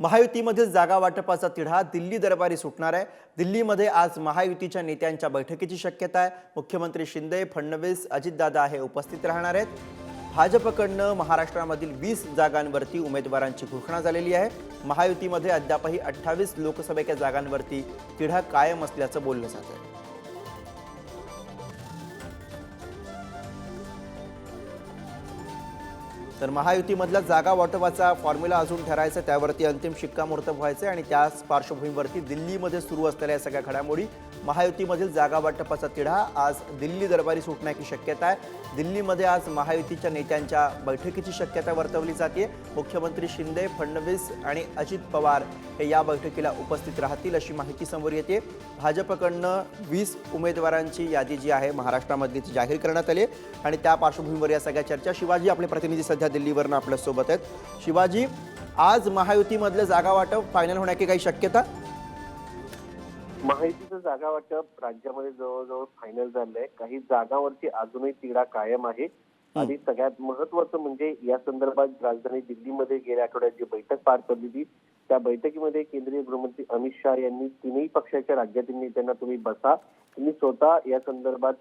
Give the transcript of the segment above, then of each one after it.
महायुतीमधील जागा वाटपाचा तिढा दिल्ली दरबारी सुटणार आहे. दिल्लीमध्ये आज महायुतीच्या नेत्यांच्या बैठकीची शक्यता आहे. मुख्यमंत्री शिंदे फडणवीस अजितदादा हे उपस्थित राहणार आहेत. भाजपकडनं महाराष्ट्रामधील वीस जागांवरती उमेदवारांची घोषणा झालेली आहे. महायुतीमध्ये अद्यापही अठ्ठावीस लोकसभेच्या जागांवरती तिढा कायम असल्याचं बोललं जात तर महायुतीमधल्या जागा वाटपाचा फॉर्म्युला अजून ठरायचा त्यावरती अंतिम शिक्कामोर्तब व्हायचे आणि त्याच पार्श्वभूमीवरती दिल्लीमध्ये सुरू असलेल्या या सगळ्या घडामोडी महायुतीमधील जागा वाटपाचा तिढा आज दिल्ली दरबारी सुटण्याची शक्यता आहे. दिल्लीमध्ये आज महायुतीच्या नेत्यांच्या बैठकीची शक्यता वर्तवली जाते मुख्यमंत्री शिंदे फडणवीस आणि अजित पवार हे या बैठकीला उपस्थित राहतील अशी माहिती समोर येते. भाजपकडनं वीस उमेदवारांची यादी जी आहे महाराष्ट्रामधली ती जाहीर करण्यात आली आणि त्या पार्श्वभूमीवर या सगळ्या चर्चा. शिवाजी आपले प्रतिनिधी सध्या दिल्लीवरनं आपल्यासोबत आहेत. शिवाजी आज महायुतीमधलं जागा वाटप फायनल होण्याची काही शक्यता? माहितीचं जागा वाटप राज्यामध्ये जवळजवळ फायनल झालंय. काही जागांवरती अजूनही तिढा कायम आहे. आणि सगळ्यात महत्वाचं म्हणजे या संदर्भात राजधानी दिल्लीमध्ये गेल्या आठवड्यात जी बैठक पार पडलेली त्या बैठकीमध्ये केंद्रीय गृहमंत्री अमित शहा यांनी तीनही पक्षाच्या राज्यातील नेत्यांना तुम्ही बसा. तुम्ही स्वतः या संदर्भात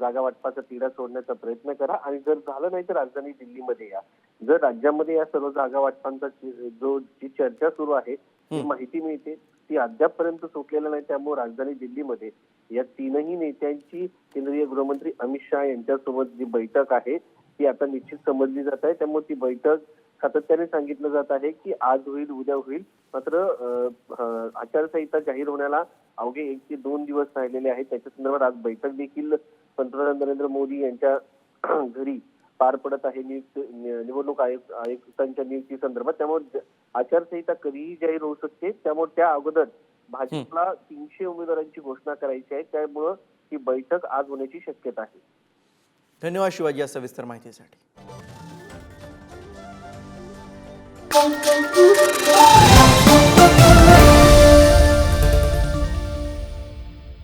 जागा वाटपाचा तिढा सोडण्याचा प्रयत्न करा. आणि जर झालं नाही तर राजधानी दिल्लीमध्ये या. जर राज्यामध्ये या सर्व जागा वाटपांचा जी- जो चर्चा सुरू आहे ती माहिती मिळते. ती अद्यापपर्यंत सुटलेलं नाही. त्यामुळे राजधानी दिल्लीमध्ये या तीनही नेत्यांची केंद्रीय गृहमंत्री अमित शहा यांच्यासोबत जी बैठक आहे ती आता निश्चित समजली जात आहे. त्यामुळे ती बैठक सातत्याने सांगितलं जात आहे की आज होईल उद्या होईल. मात्र आचारसंहिता जाहीर होण्याला अवघे एक ते दोन दिवस राहिलेले आहेत. त्याच्या संदर्भात आज बैठक देखील पंतप्रधान नरेंद्र मोदी यांच्या घरी पार पडत आहे. नियुक्त निवडणूक आयोग आयुक्तांच्या नियुक्ती संदर्भात. त्यामुळे आचारसंहिता कधीही जाहीर होऊ शकते. त्यामुळे त्या अगोदर भाजपला तीनशे उमेदवारांची घोषणा करायची आहे. त्यामुळं ही बैठक आज होण्याची शक्यता आहे. धन्यवाद शिवाजी या सविस्तर माहितीसाठी. pom, pom, pom.